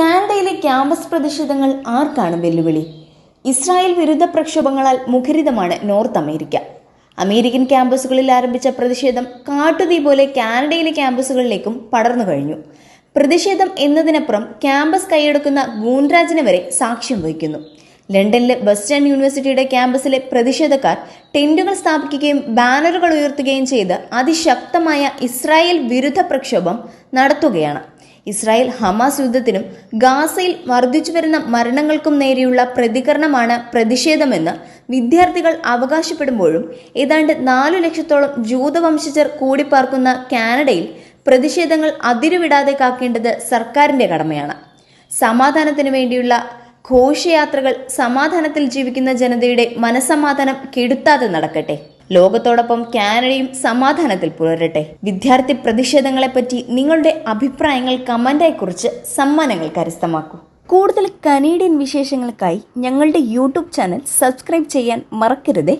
കാനഡയിലെ ക്യാമ്പസ് പ്രതിഷേധങ്ങൾ ആർക്കാണ് വെല്ലുവിളി? ഇസ്രായേൽ വിരുദ്ധ പ്രക്ഷോഭങ്ങളാൽ മുഖരിതമാണ് നോർത്ത് അമേരിക്ക. അമേരിക്കൻ ക്യാമ്പസുകളിൽ ആരംഭിച്ച പ്രതിഷേധം കാട്ടുതീ പോലെ കാനഡയിലെ ക്യാമ്പസുകളിലേക്കും പടർന്നു കഴിഞ്ഞു. പ്രതിഷേധം എന്നതിനപ്പുറം ക്യാമ്പസ് കൈയടക്കുന്ന ഗൂൺരാജിനെ വരെ സാക്ഷ്യം വഹിക്കുന്നു. ലണ്ടനിലെ വെസ്റ്റേൺ യൂണിവേഴ്സിറ്റിയുടെ ക്യാമ്പസിലെ പ്രതിഷേധക്കാർ ടെന്റുകൾ സ്ഥാപിക്കുകയും ബാനറുകൾ ഉയർത്തുകയും ചെയ്ത് അതിശക്തമായ ഇസ്രായേൽ വിരുദ്ധ പ്രക്ഷോഭം നടത്തുകയാണ്. ഇസ്രായേൽ ഹമാസ് യുദ്ധത്തിനും ഗാസയിൽ വർദ്ധിച്ചു വരുന്ന മരണങ്ങൾക്കും നേരെയുള്ള പ്രതികരണമാണ് പ്രതിഷേധമെന്ന് വിദ്യാർത്ഥികൾ അവകാശപ്പെടുമ്പോഴും ഏതാണ്ട് നാലു ലക്ഷത്തോളം ജൂതവംശജർ കൂടിപ്പാർക്കുന്ന കാനഡയിൽ പ്രതിഷേധങ്ങൾ അതിരുവിടാതെ കാക്കേണ്ടത് സർക്കാരിന്റെ കടമയാണ്. സമാധാനത്തിനു വേണ്ടിയുള്ള ഘോഷയാത്രകൾ സമാധാനത്തിൽ ജീവിക്കുന്ന ജനതയുടെ മനസമാധാനം കെടുത്താതെ നടക്കട്ടെ. ലോകത്തോടൊപ്പം കാനഡയും സമാധാനത്തിൽ പുലരട്ടെ. വിദ്യാർത്ഥി പ്രതിഷേധങ്ങളെപ്പറ്റി നിങ്ങളുടെ അഭിപ്രായങ്ങൾ കമന്റായി കുറിച്ച് സമ്മാനങ്ങൾ കരസ്ഥമാക്കൂ. കൂടുതൽ കനേഡിയൻ വിശേഷങ്ങൾക്കായി ഞങ്ങളുടെ യൂട്യൂബ് ചാനൽ സബ്സ്ക്രൈബ് ചെയ്യാൻ മറക്കരുതേ.